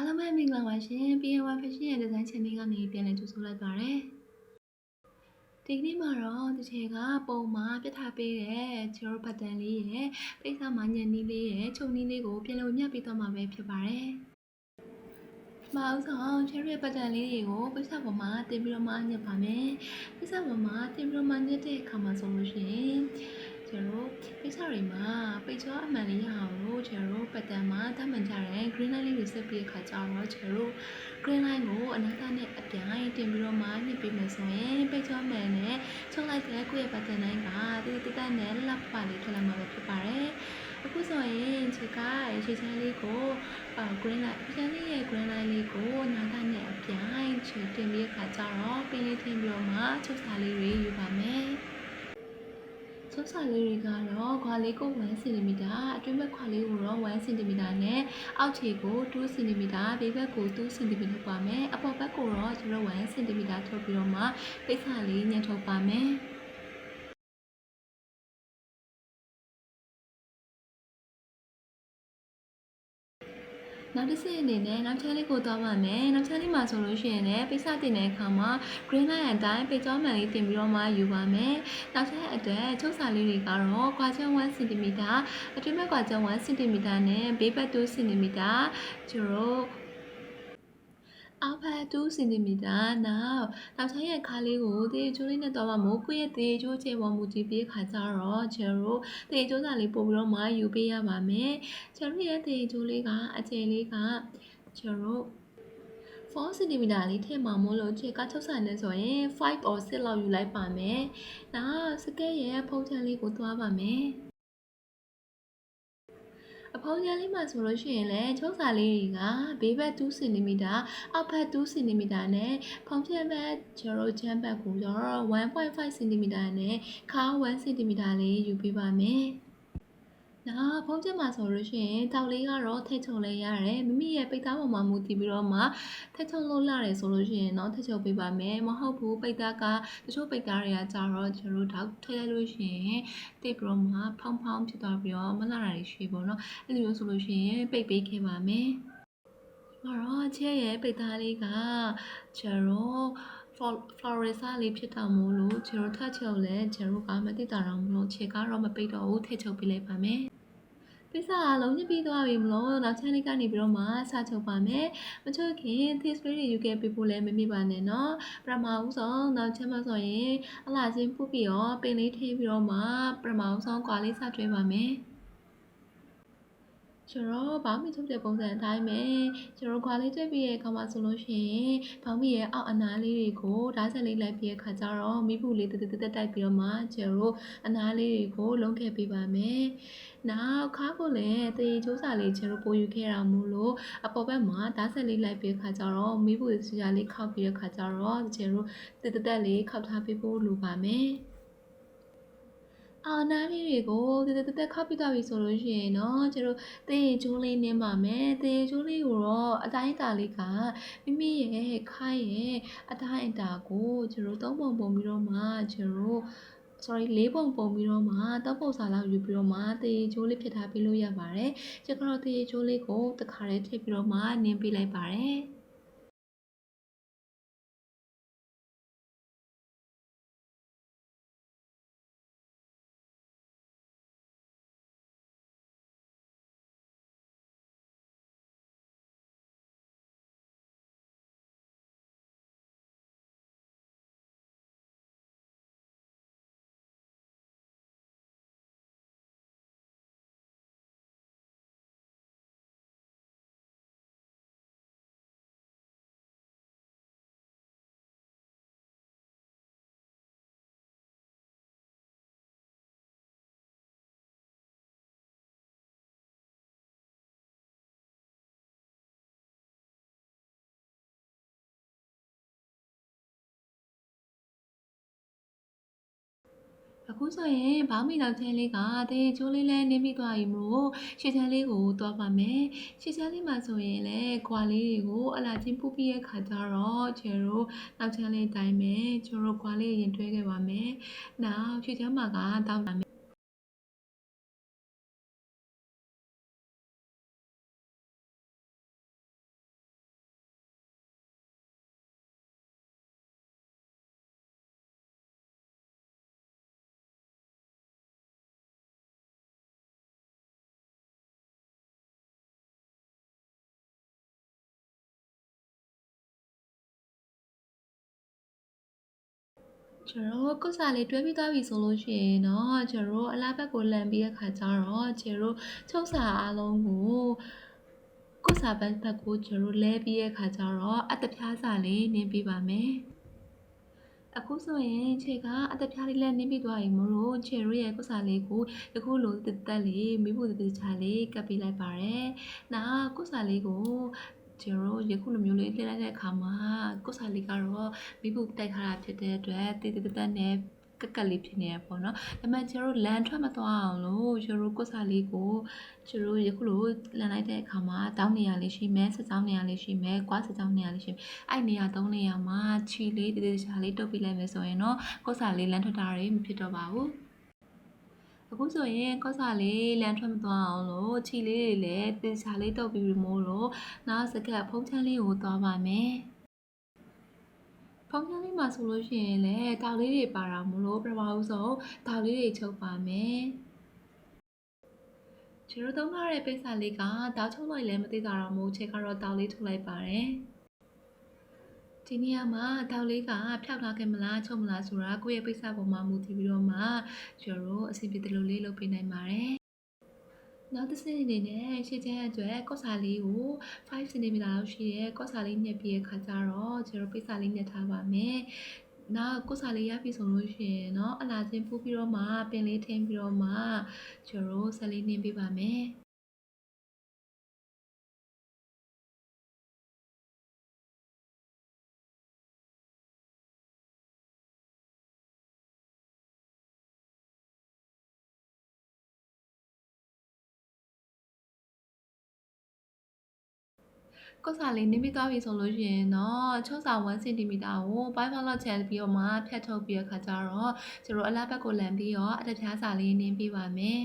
အားလုံးပဲမင်္ဂလာပါရှင် PN1 Fashion ရဲ့ design channel ကနေပြန်လည်ကြိုဆိုလိုက်ပါရစေ။ဒီကနေ့မှာတော့တစ်ချေကပုံမှာပြထားပေးတဲ့ကျိုးဘတ်တန်လေးရဲ့ပိတ်စာမညံနီးလေးရဲ့ခြုံနီးလေးကိုပြန်လို့မြတ်ပေးသွားမှာပဲဖြစ်ပါတယ်။မအောင်ဆောင်ချယ်ရီဘတ်တန်လေးတွေကိုပိတ်စာပေါ်မှာတင်ပြီးတော့မှညှပ်ပါမယ်။ပိတ်စာပေါ်မှာတင်ပြီးတော့မှညှပ်တဲ့အခါမှာဆိုလို့ရှိရင် ကျတော့ပိတ်စာတွေမှာပိတ်ချောအမှန်လေးရအောင်လို့ကျတော့ပတ်တန်မှာတတ်မှန်ကြတဲ့ green line လေးတွေဆက်ပြီးအခါကျတော့ကျတော့ green line ကိုအနားနဲ့အပြိုင်တင်ပြီးတော့မှညှစ်ပေးမယ်ဆိုရင်ပိတ်ချောမှန်နဲ့ချုပ်လိုက်တဲ့ကိုယ့်ရဲ့ပတ်တန်တိုင်းကတိတိတတ်နဲ့လက်ပါလေးထွက်လာမှာပဲဖြစ်ပါတယ်အခုဆိုရင်ခြေကခြေချမ်းလေးကိုအာ green line ခြေချမ်းလေးရဲ့ green line လေးကိုနားနဲ့အပြိုင်ခြေတင်ပြီးအခါကျတော့ပင်းလေးထင်းပြီးတော့မှချုပ်စာလေးတွေယူပါမယ် ဆုပ်စာလေးတွေကတော့ခွာလေးကို1 cm အတွင်းဘက်ခွာလေးကိုတော့1 cm နဲ့အောက်ခြေကို2 cm ဘေးဘက်ကို2 cm ထုတ်ပါမယ်အပေါ်ဘက်ကိုတော့ကျွန်တော်1 cm ထုတ်ပြီးတော့မှပိတ်စာလေးညှက်ထုတ်ပါမယ် နောက်တစ်ဆင့်အနေနဲ့နောက်ချမ်းလေးကိုသွားပါမယ်။နောက်ချမ်းလေးမှာဆိုလို့ရှိရင်လည်းပိတ်စတင်တဲ့အခါမှာ green line အတိုင်းပိတ်ကြောမှန်လေးတင်ပြီးတော့မှယူပါမယ်။နောက်ချမ်းအတွက်ချုပ်စာလေးတွေကတော့ကွာချမ်း1 cm အတွင်းဘက်ကွာချမ်း1 cm နဲ့ဘေးဘက်2 cm ကျတော့ အောက်ဘက်2 cm နောက်နောက်ချမ်းရဲ့ခါလေးကိုတေးချိုးလေးနဲ့တော့မှမိုးကိုရဲ့တေးချိုးချေပေါ်မူတည်ပြီးခါကြတော့ကျတော့တေးချိုးစာလေးပို့ပြီးတော့မှယူပေးရပါမယ်ကျတော့ရဲ့တေးချိုးလေးကအကျယ်လေးကကျတော့4 cm လေးထည့်မှာမို့လို့ခြေကချုပ်ဆိုင်နေဆိုရင်5 or 6လောက်ယူလိုက်ပါမယ်။နောက်စကဲရဲ့ဖုံးချမ်းလေးကိုသွားပါမယ်။ အဖောင်းချမ်းလေးမှာဆိုလို့ရှိရင်လည်းချုပ်စာလေးတွေကဘေးဘက်2 cm အောက်ဘက်2 cm နဲ့ဖုံးချမ်းဘက်ကျတော့ချမ်းဘက်ကိုကျတော့1.5 cm နဲ့ခါ1 cm လေးယူပေးပါမယ်။ နောက်ဖုံးချက်မှာဆိုလို့ရှိရင်တောက်လေးကတော့ထည့်ချုံလဲရတယ်မိမိရဲ့ပိတ်သားပေါ်မှာမူတည်ပြီးတော့မှထည့်ချုံလို့လာတယ်ဆိုလို့ရှိရင်တော့ထည့်ချုံပေးပါမယ်မဟုတ်ဘူးပိတ်သားကတချို့ပိတ်သားတွေကကြတော့ကျွန်တော်တို့တောက်ထည့်လိုက်လို့ရှိရင်တိတ်ပြီးတော့မှဖောင်းဖောင်းဖြစ်သွားပြီးတော့မလာတာတွေရှိပေါ့နော်အဲ့လိုမျိုးဆိုလို့ရှိရင်ပိတ်ပေးခဲ့ပါမယ်တော့ချဲရဲ့ပိတ်သားလေးကကျွန်တော် floresa လေးဖြစ်တာမို့လို့ကျတော့ထပ်ချုပ်လဲကျတော့ကမသိတာတော့မလို့ခြေကတော့မပိတ်တော့ဘူးထည့်ချုပ်ပေးလိုက်ပါမယ် ကိစ္စကလုံးညစ်ပြီးသွားပြီမလို့နောက် channel ကနေပြီးတော့မှစာချုပ်ပါမယ်မချုပ်ခင် this video UK ပေးဖို့လည်းမမိပါနဲ့နော်ပရမအူဆုံးနောက်ချက်မဆိုရင်အလားချင်းပုတ်ပြီးတော့ပင်လေးထည့်ပြီးတော့မှပရမအူဆုံးကွာလေးစထွေးပါမယ် ကျွန်တော်ဘောင်းမီထုတ်တဲ့ပုံစံအတိုင်းပဲကျွန်တော်ခွာလေးတွေ့ပြီးရဲ့အခါမှာဆိုလို့ရှိရင်ဘောင်းမီရဲ့အောက်အနားလေးတွေကိုဓာတ်ဆက်လေးလိုက်ပြီးရဲ့အခါကျတော့မိဘူးလေးတက်တက်တက်တိုက်ပြီးတော့မှကျွန်တော်အနားလေးတွေကိုလုံးခဲ့ပေးပါမယ်။နောက်ခါကိုလည်းတေးချိုးစာလေးကျွန်တော်ပို့ယူခဲ့တာမို့လို့အပေါ်ဘက်မှာဓာတ်ဆက်လေးလိုက်ပြီးအခါကျတော့မိဘူးစရာလေးခောက်ပြီးတဲ့အခါကျတော့ကျွန်တော်တက်တက်တက်လေးခောက်ထားပေးဖို့လိုပါမယ်။ အာနာမီတွေကိုတတတခပိတာပြီဆိုလို့ရှိရင်တော့ကျတို့တင်ရင်ချိုးလေးနင်းပါမယ်တင်ရင်ချိုးလေးကိုတော့အတိုင်းအတာလေးကမိမိရဲ့ခိုင်းရဲ့အတိုင်းအတာကိုကျတို့သုံးပုံပုံပြီးတော့မှကျတို့ sorry လေးပုံပုံပြီးတော့မှတောက်ပုံစာလောက်ယူပြီးတော့မှတေးချိုးလေးဖြစ်ထားပေးလို့ရပါတယ်ကျွန်တော်တို့တေးချိုးလေးကိုတစ်ခါတည်းထည့်ပြီးတော့မှနင်းပေးလိုက်ပါတယ် အခုဆိုရင်ဘောင်းမီနောက်ချမ်းလေးကတေးချိုးလေးလဲနင်းပြီးသွားပြီမလို့ရှည်ချမ်းလေးကိုသွားပါမယ်။ရှည်ချမ်းလေးမှာဆိုရင်လည်းခွာလေးတွေကိုအလာချင်းပူပြီးရဲ့ခါကျတော့ကျတို့နောက်ချမ်းလေးတိုင်းပဲကျတို့ခွာလေးရင်တွဲခဲ့ပါမယ်။နောက်ရှည်ချမ်းမှာကတောင်းပါမယ် ကျွန်တော်ကုစားလေးတွဲပြီးသွားပြီဆိုလို့ရှိရင်တော့ကျွန်တော်အလားဘက်ကိုလန်ပြီးတဲ့ခါကျတော့ကျွန်တော်ချုပ်စာအားလုံးကိုကုစားဘက်ဘက်ကိုကျွန်တော်လဲပြီးတဲ့ခါကျတော့အတပြားစာလေးနင်းပြပါမယ်အခုဆိုရင်ခြေကအတပြားလေးလည်းနင်းပြီးသွားပြီမို့လို့ခြေရရဲ့ကုစားလေးကိုယခုလိုတက်တက်လေးမိဖို့တက်ချာလေးကပ်ပေးလိုက်ပါတယ်။နောက်ကုစားလေးကို ကျွန်တော်ယခုလိုမျိုးလေးလှည့်လိုက်တဲ့အခါမှာကုစားလေးကတော့မိဖို့တိုက်ထားတာဖြစ်တဲ့အတွက်တည်တည်တက်နဲ့ကက်ကက်လေးဖြစ်နေရပေါ့နော်။ဒါပေမဲ့ကျွန်တော်လန်ထွက်မသွားအောင်လို့ကျွန်တော်ကုစားလေးကိုကျွန်တော်ယခုလိုလန်လိုက်တဲ့အခါမှာတောင်းနေရလေးရှိမယ်ဆက်ကြောင်းနေရလေးရှိမယ်၊ကွာဆက်ကြောင်းနေရလေးရှိမယ်။အဲ့နေရာသုံးနေရာမှာခြီလေးတည်တည်ချာလေးတုပ်ပြလိုက်မယ်ဆိုရင်တော့ကုစားလေးလန်ထွက်တာတွေမဖြစ်တော့ပါဘူး။ အခုဆိုရင်ကော့စာလေးလန်ထွက်မသွားအောင်လို့ခြီလေးတွေလည်းတေချာလေးတုပ်ပြီးမို့လို့နောက်စကတ်ဖုံးချမ်းလေးကိုသွားပါမယ်ဖုံးချမ်းလေးမှာဆိုလို့ရှိရင်လည်းတောက်လေးတွေပါတာမို့လို့ပထမဦးဆုံးတောက်လေးတွေချုပ်ပါမယ်ကျွန်တော်သုံးထားတဲ့ပိတ်စာလေးကတောက်ချုပ်လိုက်လည်းမသိတာတော့မို့ချက်ကတော့တောက်လေးထုတ်လိုက်ပါတယ် ဒီနေရာမှာတောက်လေးကဖြောက်ထားခဲ့မလားချုပ်မလားဆိုတာကိုယ့်ရဲ့ပိတ်စပေါ်မှာမူတည်ပြီးတော့မှကျွန်တော်အဆင်ပြေတယ်လို့လေးလုပ်ပေးနိုင်ပါတယ်နောက်တစ်ဆင့်အနေနဲ့ရှေ့ချမ်းအတွက်ကော့စာလေးကို5 cm လောက်ရှိတဲ့ကော့စာလေးညက်ပြီးရခါကျတော့ကျွန်တော်ပိတ်စာလေးညက်ထားပါမယ်။နောက်ကော့စာလေးရပြီဆိုလို့ရှိရင်တော့အလားချင်းပူးပြီးတော့မှပင်လေးထင်းပြီးတော့မှကျွန်တော်ဆက်လေးနှင်းပေးပါမယ်။ ကော့စာလေးနင်းပြီးသွားပြီဆိုလို့ရှိရင်တော့ချုပ်စာ1 cm ကိုပိုင်းဖောက်လောက်ချဲပြီးတော့မှဖြတ်ထုတ်ပြီးတဲ့ခါကျတော့ကျတို့အလားဘက်ကိုလန်ပြီးတော့အတပြားစာလေးနင်းပေးပါမယ်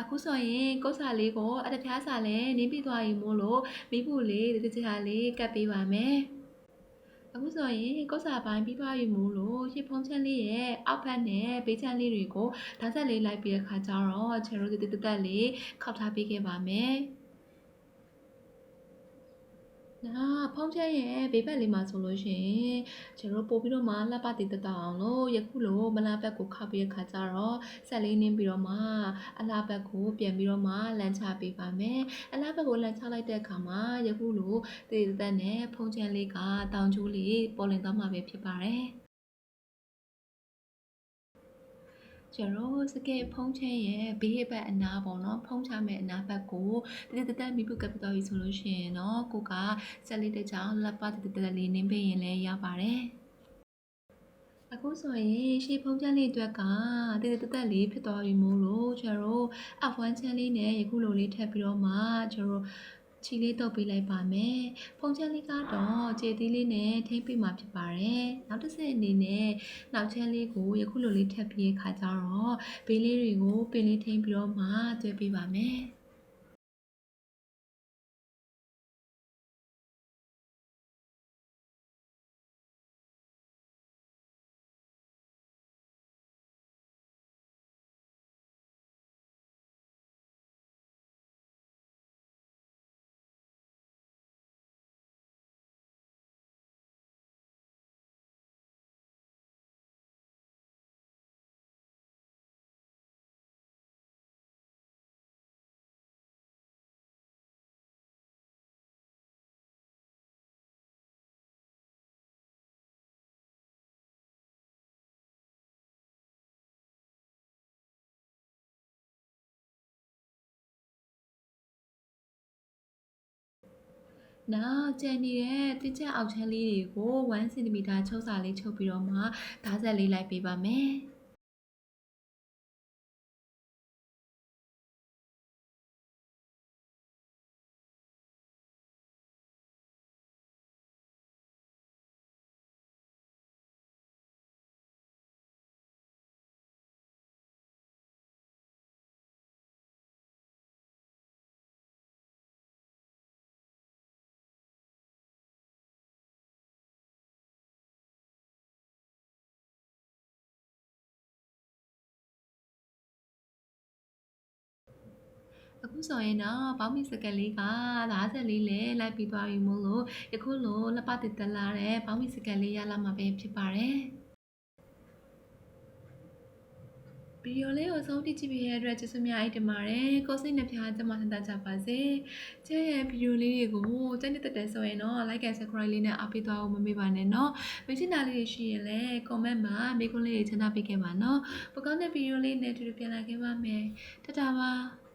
အခုဆိုရင်ကုတ်စာလေးကိုအတပြားစာလည်းနင်းပြီးသွားပြီမို့လို့မိဖို့လေးတကြလေးကတ်ပေးပါမယ်အခုဆိုရင်ကော့စာပိုင်းပြီးသွားပြီမို့လို့ရှစ်ဖုံးချက်လေးရဲ့အောက်ဖက်နဲ့ဘေးချမ်းလေးတွေကိုဓာတ်ဆက်လေးလိုက်ပြီးတဲ့ခါကျတော့ချယ်ရိုတတတက်လေးခောက်ထားပေးခဲ့ပါမယ် နာဖုံးချက်ရဲ့ဘေးဘက်လေးမှာဆိုလို့ရှိရင်ကျွန်တော်ပို့ပြီးတော့မှလှပတည်တတ်အောင်လို့ယခုလိုမလားဘက်ကိုခောက်ပြီးတဲ့ခါကျတော့ဆက်လေးနင်းပြီးတော့မှအလားဘက်ကိုပြန်ပြီးတော့မှလန်ချပေးပါမယ်အလားဘက်ကိုလန်ချလိုက်တဲ့အခါမှာယခုလိုတည်တတ်နဲ့ဖုံးချက်လေးကတောင်ကျိုးလေးပေါ်လင်သွားမှာပဲဖြစ်ပါတယ် ကျွန်တော်စကဲဖုံးချဲရဲ့ဘေးဘက်အနားပေါ့နော်ဖုံးချမဲ့အနားဘက်ကိုတတတတက်မိပုကပ်တော့ပြီဆိုလို့ရှိရင်တော့ကိုကဆက်လေးတစ်ချောင်းလက်ပတ်တတတလေးနင်းပေးရင်လည်းရပါတယ်အခုဆိုရင်ရှေးဖုံးချမ်းလေးအတွက်ကတတတတက်လေးဖြစ်သွားပြီမို့လို့ကျွန်တော် F1 ချမ်းလေးနဲ့ယခုလိုလေးထပ်ပြီးတော့မှကျွန်တော် ချီလေးတုပ်ပေးလိုက်ပါမယ်။ဖုံချမ်းလေးကတော့ခြေသီးလေးနဲ့ထိမ့်ပေးမှာဖြစ်ပါတယ်။နောက်တစ်ဆင့်အနေနဲ့နောက်ချမ်းလေးကိုယခုလိုလေးထပ်ပြီးခါကြတော့ဘေးလေးတွေကိုပင်လေးထိမ့်ပြီးတော့မှတွဲပေးပါမယ်။။ နောက်ကျန်နေတဲ့တင်းကျပ်အောက်ချမ်းလေးတွေကို1 cm ချုပ်စာလေးချုပ်ပြီးတော့မှဓာတ်ဆက်လေးလိုက်ပေးပါမယ်။ ခုဆိုရင်တော့ပေါင်းမီစကတ်လေးက54လဲလိုက်ပြီးသွားပြီမို့လို့ယခုလိုလက်ပတည်တက်လာတဲ့ပေါင်းမီစကတ်လေးရလာမှာပဲဖြစ်ပါတယ်ဗီဒီယိုလေးကိုဆုံးဖြတ်ကြည့်ပြီးရတဲ့အတွက်ကျေးဇူးများတင်ပါတယ်။ကိုယ်စိတ်နှပြကျမဆန္ဒကြပါစေ။ကျဲရဲ့ဗီဒီယိုလေးတွေကိုကျဲနေတဲ့တဲ့ဆိုရင်တော့ like and subscribe လေးနဲ့အားပေးသွားဖို့မမေ့ပါနဲ့နော်။မချင်တာလေးတွေရှိရင်လည်း comment မှာမေးခွန်းလေးတွေချမ်းသာပေးခဲ့ပါနော်။ပကောင်းတဲ့ဗီဒီယိုလေးနဲ့တူတူပြန်လာခဲ့ပါမယ်။တတားပါ။